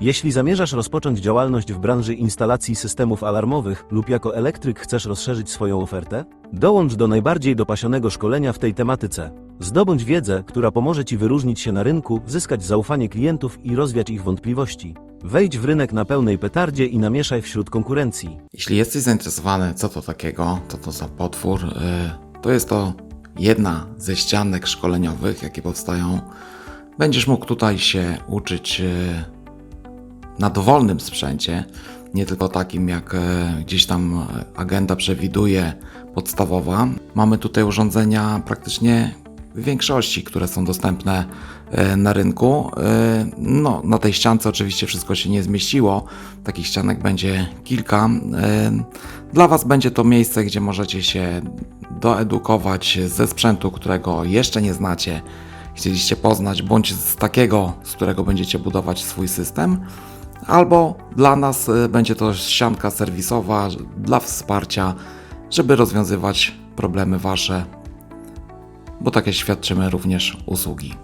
Jeśli zamierzasz rozpocząć działalność w branży instalacji systemów alarmowych lub jako elektryk chcesz rozszerzyć swoją ofertę, dołącz do najbardziej dopasionego szkolenia w tej tematyce. Zdobądź wiedzę, która pomoże Ci wyróżnić się na rynku, zyskać zaufanie klientów i rozwiać ich wątpliwości. Wejdź w rynek na pełnej petardzie i namieszaj wśród konkurencji. Jeśli jesteś zainteresowany, co to takiego, co to za potwór, y, to jest to jedna ze ścianek szkoleniowych, jakie powstają. Będziesz mógł tutaj się uczyć y, na dowolnym sprzęcie, nie tylko takim, jak y, gdzieś tam agenda przewiduje, podstawowa. Mamy tutaj urządzenia praktycznie w większości, które są dostępne e, na rynku. E, No, na tej ściance oczywiście wszystko się nie zmieściło. Takich ścianek będzie kilka. E, Dla Was będzie to miejsce, gdzie możecie się doedukować ze sprzętu, którego jeszcze nie znacie, chcieliście poznać, bądź z takiego, z którego będziecie budować swój system. Albo dla nas e, będzie to ścianka serwisowa dla wsparcia, żeby rozwiązywać problemy Wasze bo takie świadczymy również usługi.